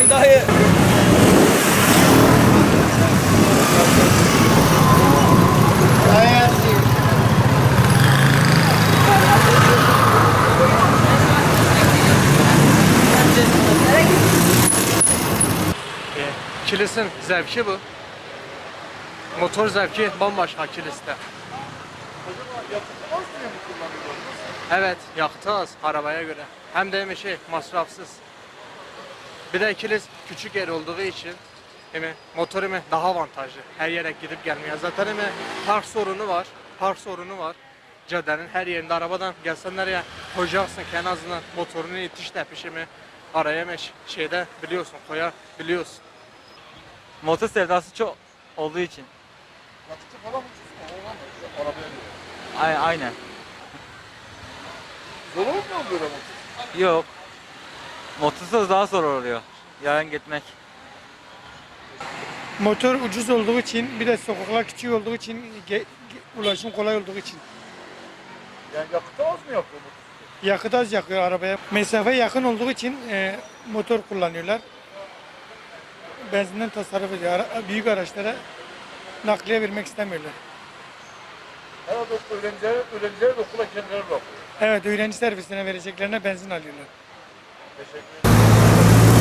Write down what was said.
Ay dayı. Kilisin zevki bu. Motor zevki bambaşka kiliste. Evet, yakıtı az arabaya göre. Hem de şey masrafsız. Bir de kilis küçük yer olduğu içinemi motor emi daha avantajlı. Her yere gidip gelmeye. Zaten emi park sorunu var. Park sorunu var. Caddenin her yerinde arabadan gelsen nereye koyacaksın ki en azından motorunu itiş tepişimi araya meş şeyde biliyorsun koyar biliyorsun. Motor sevdası çok olduğu için. Yakıtı falan ucuz mu? Oradan da arabaya göre. Ay, aynen. Zor olmuyor mu böyle motor? Yok. Motorsuz daha zor oluyor. Yarın gitmek. Motor ucuz olduğu için bir de sokaklar küçük olduğu için ge- ge- ulaşım kolay olduğu için Yani yakıtı az mı yakıyor motor? yakıt az yakıyor arabaya. Mesafe yakın olduğu için e, motor kullanıyorlar. Benzinden tasarruf ediyor. Ara- büyük araçlara nakliye vermek istemiyorlar. Herhalde öğrenciler, öğrenciler de okula kendileri bırakıyor. Evet öğrenci servisine vereceklerine benzin alıyorlar. Teşekkür ederim.